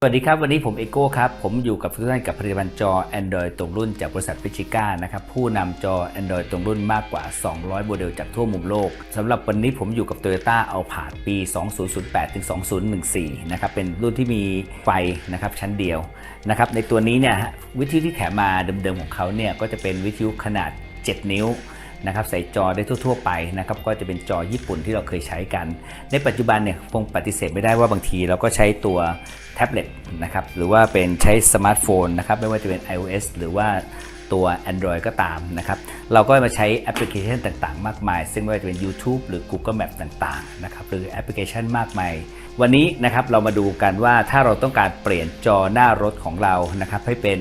สวัสดีครับ วันนี้ผมเอโก้ครับ ผมอยู่กับทุกท่านกับผลิตภัณฑ์จอ Android ตรงรุ่นจากบริษัทพิจิก้านะครับ ผู้นำจอ Android ตรงรุ่นมากกว่า 200 โมเดลจากทั่วมุมโลกสำหรับวันนี้ผมอยู่กับ Toyota a l p a r ปี 2008ถึง2014 นะครับ เป็นรุ่นที่มีไฟนะครับชั้นเดียวนะครับ ในตัวนี้เนี่ยวิทยุที่แถมมาเดิมๆของเขาเนี่ยก็จะเป็นวิทยุขนาด 7 นิ้ว นะครับใส่จอได้ทั่ว ๆ ไปนะครับก็จะเป็นจอญี่ปุ่นที่เราเคยใช้กัน ในปัจจุบันเนี่ยคงปฏิเสธไม่ได้ว่าบางทีเราก็ใช้ตัวแท็บเล็ตนะครับหรือว่าเป็นใช้สมาร์ทโฟนนะครับไม่ว่าจะเป็น iOS หรือว่าตัว Android ก็ตามนะครับเราก็มาใช้แอปพลิเคชันต่างๆ มากมาย ซึ่งไม่ว่าจะเป็น YouTube หรือ Google Map ต่างๆนะครับหรือแอปพลิเคชันมากมาย วันนี้นะครับเรามาดูกันว่าถ้าเราต้องการเปลี่ยนจอหน้ารถของเรานะครับให้เป็น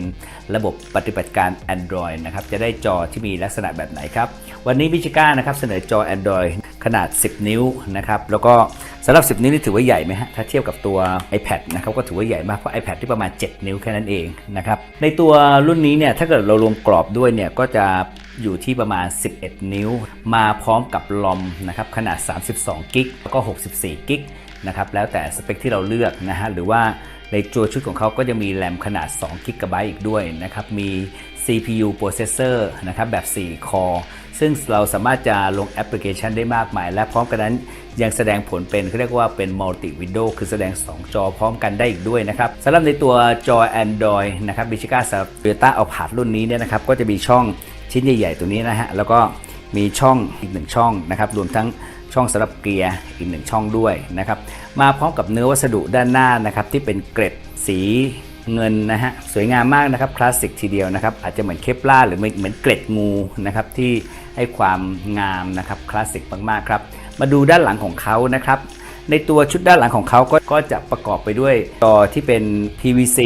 ระบบปฏิบัติการ Android นะครับจะได้จอที่มีลักษณะแบบไหนครับ วันนี้มิชิก้านะครับเสนอจอ Android ขนาด 10 นิ้วนะครับแล้วก็สำหรับ 10 นิ้วนี่ถือว่าใหญ่ไหมฮะถ้าเทียบกับตัว iPad นะครับก็ถือว่าใหญ่มากเพราะ iPad ที่ประมาณ 7 นิ้วแค่นั้นเองนะครับในตัวรุ่นนี้เนี่ยถ้าเกิดเรารวมกรอบด้วยเนี่ยก็จะอยู่ที่ประมาณ 11 นิ้ว มาพร้อมกับลอมนะครับขนาด 32 กิกแล้วก็ 64 กิกนะครับแล้วแต่สเปคที่เราเลือกนะฮะหรือว่าในตัวชุดของเขาก็จะมีแรมขนาด2 g b อีกด้วยนะครับ มี CPU processor นะครับแบบ 4 คอ ซึ่งเราสามารถจะลงแอปพลิเคชันได้มากมาย และพร้อมกันนั้นยังแสดงผลเป็นเขาเรียกว่าเป็น multi window คือแสดง 2 จอพร้อมกันได้อีกด้วยนะครับสำหรับในตัวจอ Android นะครับบิชิก้าสำหรับ Toyota a l p a r รุ่นนี้เนี่ยนะครับก็จะมีช่องชิ้นใหญ่ ๆ ตัวนี้นะฮะแล้วก็มีช่องอีกหนึ่งช่องนะครับรวมทั้งช่องสำหรับเกียร์อีกหนึ่งช่องด้วยนะครับมาพร้อมกับเนื้อวัสดุด้านหน้านะครับที่เป็นเกร็ดสี เงินนะฮะสวยงามมากนะครับคลาสสิกทีเดียวนะครับอาจจะเหมือนเคปลาหรือเหมือนเกร็ดงูนะครับที่ให้ความงามนะครับคลาสสิกมากๆครับมาดูด้านหลังของเขานะครับในตัวชุดด้านหลังของเขาก็ก็จะประกอบไปด้วยจอที่เป็น PVC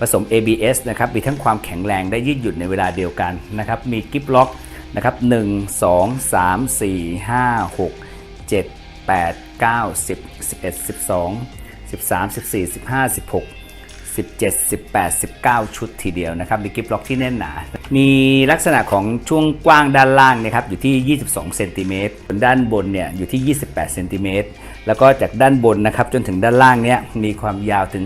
ผสม ABS นะครับมีทั้งความแข็งแรงได้ยืดหยุ่นในเวลาเดียวกันนะครับมีกิฟล็อกนะครับ1 2 3 4 5 6 7 8 9 10 11 12 13 14 15 16 17 18 19 ชุดทีเดียวนะครับมีกิฟต์ล็อกที่แน่นหนา มีลักษณะของช่วงกว้างด้านล่างนะครับอยู่ที่ 22เซนติเมตรส่วนด้านบนเนี่ยอยู่ที่ 28เซนติเมตรแล้วก็จากด้านบนนะครับจนถึงด้านล่างเนี่ยมีความยาวถึง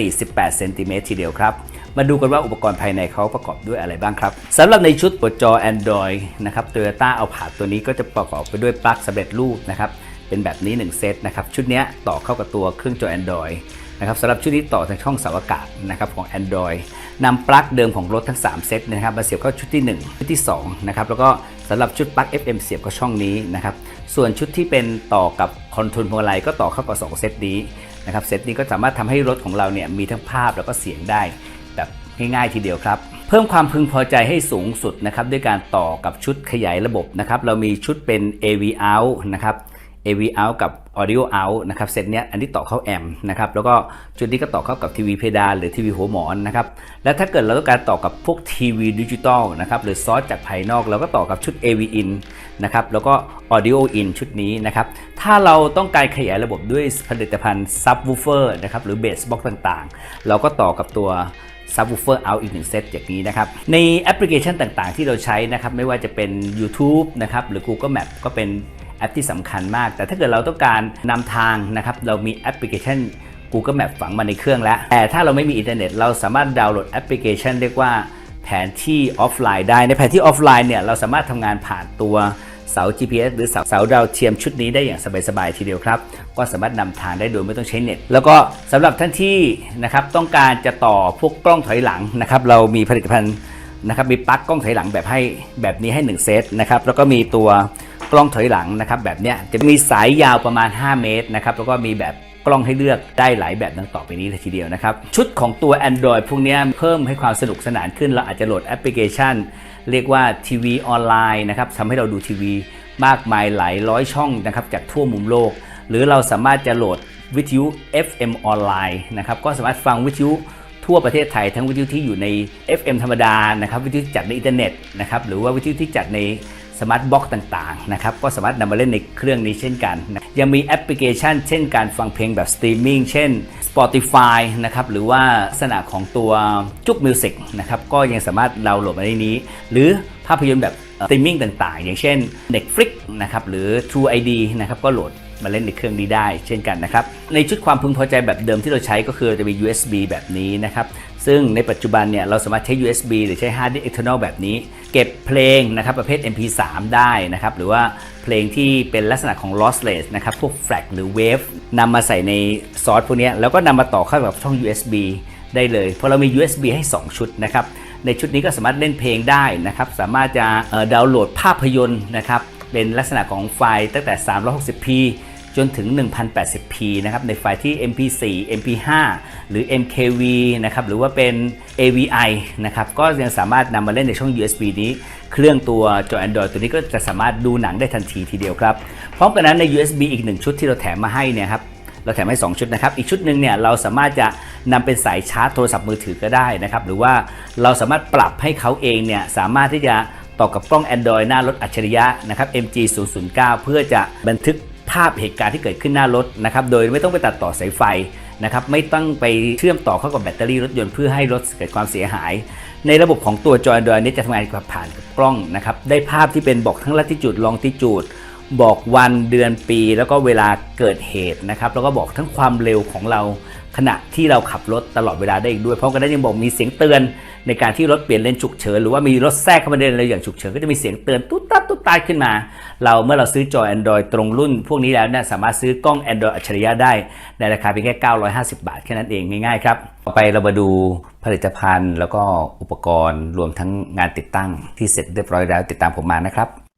48เซนติเมตรทีเดียวครับมาดูกันว่าอุปกรณ์ภายในเขาประกอบด้วยอะไรบ้างครับสำหรับในชุดตัวจอ Android นะครับ Toyota a l p a r ตัวนี้ก็จะประกอบไปด้วยปลั๊กสำเร็จรูปนะครับเป็นแบบนี้ 1 เซตนะครับ ชุดเนี้ยต่อเข้ากับตัวเครื่องจอ Android นะครับสำหรับชุดนี้ต่อทางช่องเสาอากาศนะครับของ Android นำปลั๊กเดิมของรถทั้ง 3 เซตนะครับมาเสียบเข้าชุดที่ 1 ชุดที่ 2 นะครับ แล้วก็สำหรับชุดปลั๊ก FM เสียบเข้าช่องนี้นะครับ ส่วนชุดที่เป็นต่อกับคอนโทรลพวงมาลัยก็ต่อเข้ากับ 2 เซตนี้นะครับ เซตนี้ก็สามารถทำให้รถของเราเนี่ยมีทั้งภาพแล้วก็เสียงได้แบบง่ายๆทีเดียวครับ เพิ่มความพึงพอใจให้สูงสุดนะครับด้วยการต่อกับชุดขยายระบบนะครับ เรามีชุดเป็น AV out นะครับ AV out กับ Audio out นะครับเซตเนี้ยอันนี้ต่อเข้าแอมนะครับแล้วก็ชุดนี้ก็ต่อเข้ากับทีวีเพดานหรือทีวีหัวหมอนนะครับและถ้าเกิดเราต้องการต่อกับพวกทีวีดิจิตอลนะครับหรือซอสจากภายนอกเราก็ต่อกับชุด AV in นะครับแล้วก็ Audio in ชุดนี้นะครับถ้าเราต้องการขยายระบบด้วยผลิตภัณฑ์ Subwoofer นะครับหรือ Bass Box ต่างๆ เราก็ต่อกับตัว Subwoofer out อีกหนึ่งเซตอย่างนี้นะครับ ในแอปพลิเคชันต่างๆ ที่เราใช้นะครับ ไม่ว่าจะเป็น YouTube นะครับ หรือ Google Map ก็เป็น แอปที่สำคัญมาก แต่ถ้าเกิดเราต้องการนำทางนะครับ เรามีแอปพลิเคชัน Google Map ฝังมาในเครื่องแล้ว แต่ถ้าเราไม่มีอินเทอร์เน็ต เราสามารถดาวน์โหลดแอปพลิเคชัน เรียกว่าแผนที่ออฟไลน์ได้ ในแผนที่ออฟไลน์เนี่ยเราสามารถทำงานผ่านตัวเสา GPS หรือเสาเสาดาวเทียมชุดนี้ได้อย่างสบายๆทีเดียวครับ ก็สามารถนำทางได้โดยไม่ต้องใช้เน็ต แล้วก็สำหรับท่านที่นะครับต้องการจะต่อพวกกล้องถอยหลังนะครับเรามีผลิตภัณฑ์นะครับมีปลั๊กกล้องถอยหลังแบบให้แบบนี้ให้ 1 เซตนะครับแล้วก็มีตัว กล้องถอยหลังนะครับแบบเนี้ยจะมีสายยาวประมาณ 5 เมตรนะครับแล้วก็มีแบบกล้องให้เลือกได้หลายแบบดังต่อไปนี้เลยทีเดียวนะครับ ชุดของตัว Android พวกนี้เพิ่มให้ความสนุกสนานขึ้น เราอาจจะโหลดแอปพลิเคชัน เรียกว่าทีวีออนไลน์นะครับทำให้เราดูทีวีมากมายหลายร้อยช่องนะครับจากทั่วมุมโลก หรือเราสามารถจะโหลดวิทยุ FM ออนไลน์นะครับก็สามารถฟังวิทยุทั่วประเทศไทยทั้งวิทยุที่อยู่ใน FM ธรรมดานะครับวิทยุจัดในอินเทอร์เน็ตนะครับหรือว่าวิทยุที่จัดใน สมาร์ทบ็อกต่างๆนะครับก็สามารถนำมาเล่นในเครื่องนี้เช่นกันนะยังมีแอปพลิเคชัน เช่นการฟังเพลงแบบสตรีมมิ่งเช่น Spotify นะครับหรือว่าลักษณะของตัวจุกมิวสิกนะครับก็ยังสามารถดาวน์โหลดมาในนี้ หรือภาพยนตร์แบบสตรีมมิ่งต่างๆ อย่างเช่น Netflix นะครับหรือ True ID นะครับก็โหลดมาเล่นในเครื่องนี้ได้เช่นกันนะครับ ในชุดความพึงพอใจแบบเดิมที่เราใช้ก็คือจะมี USB แบบนี้นะครับ ซึ่งในปัจจุบันเนี่ยเราสามารถใช้ USB หรือใช้ hard disk external แบบนี้ เก็บเพลงนะครับประเภท MP3 ได้นะครับ หรือว่าเพลงที่เป็นลักษณะของ lossless นะครับ พวก FLAC หรือ wave นำมาใส่ในซอสพวกนี้แล้วก็นำมาต่อเข้ากับช่อง USB ได้เลย เพราะเรามี USB ให้ 2 ชุดนะครับ ในชุดนี้ก็สามารถเล่นเพลงได้นะครับ สามารถจะดาวน์โหลดภาพยนตร์นะครับ เป็นลักษณะของไฟล์ตั้งแต่ 360p จนถึง 1080p นะครับ ในไฟล์ที่ mp4 mp5 หรือ mkv นะครับ หรือว่าเป็น avi นะครับ ก็ยังสามารถนำมาเล่นในช่อง USB นี้ เครื่องตัวจอ Android ตัวนี้ก็จะสามารถดูหนังได้ทันทีทีเดียวครับ พร้อมกันนั้นใน USB อีกหนึ่งชุดที่เราแถมมาให้เนี่ยครับเราแถมให้ 2 ชุดนะครับ อีกชุดหนึ่งเนี่ยเราสามารถจะนำเป็นสายชาร์จโทรศัพท์มือถือก็ได้นะครับ หรือว่าเราสามารถปรับให้เขาเองเนี่ยสามารถที่จะต่อกับกล้อง Android หน้ารถอัจฉริยะนะครับ MG 0 0 9เพื่อจะบันทึก ภาพเหตุการณ์ที่เกิดขึ้นหน้ารถนะครับโดยไม่ต้องไปตัดต่อสายไฟนะครับไม่ต้องไปเชื่อมต่อเข้ากับแบตเตอรี่รถยนต์เพื่อให้รถเกิดความเสียหาย ในระบบของตัวจอ Android นี้จะทำงานกับผ่านกับกล้องนะครับได้ภาพที่เป็นบอกทั้งลัติจูดลองติจูดบอกวันเดือนปี แล้วก็เวลาเกิดเหตุนะครับแล้วก็บอกทั้งความเร็วของเรา ขณะที่เราขับรถตลอดเวลาได้อีกด้วย เพราะกันนั้นยังบอกมีเสียงเตือนในการที่รถเปลี่ยนเลนฉุกเฉินหรือว่ามีรถแทรกเข้ามาในเลนอย่างฉุกเฉินก็จะมีเสียงเตือนตุ๊ดตัดตุ๊ดตาดขึ้นมา เราเมื่อเราซื้อจอ Android ตรงรุ่น พวกนี้แล้วเนี่ยสามารถซื้อกล้อง Android อัจฉริยะได้ ในราคาเพียงแค่ 950 บาทแค่นั้นเองง่ายๆครับต่อไปเรามาดูผลิตภัณฑ์ แล้วก็อุปกรณ์รวมทั้งงานติดตั้งที่เสร็จเรียบร้อยแล้วติดตามผมมานะครับ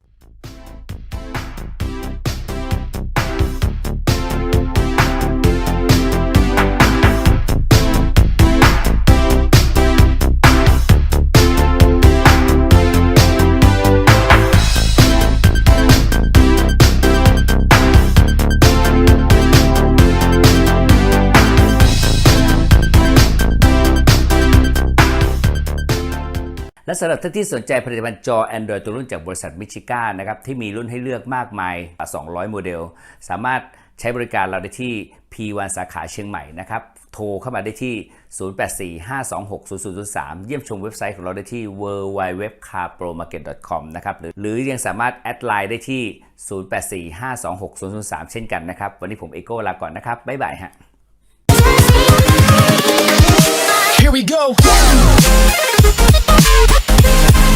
และสำหรับท่านที่สนใจผลิตภัณฑ์จอ Android ตัวรุ่นจากบริษัทมิชิก้านะครับที่มีรุ่นให้เลือกมากมายกว่า200 โมเดล สามารถใช้บริการเราได้ที่ P1 สาขาเชียงใหม่นะครับโทรเข้ามาได้ที่ 0845260003 เยี่ยมชมเว็บไซต์ของเราได้ที่ www.carpromarket.com นะครับหรือหรือยังสามารถแอดไลน์ได้ที่ 0845260003 เช่นกันนะครับ วันนี้ผมเอโก้ลาก่อนนะครับ บ๊ายบายฮะ Here we go.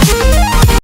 Thank you.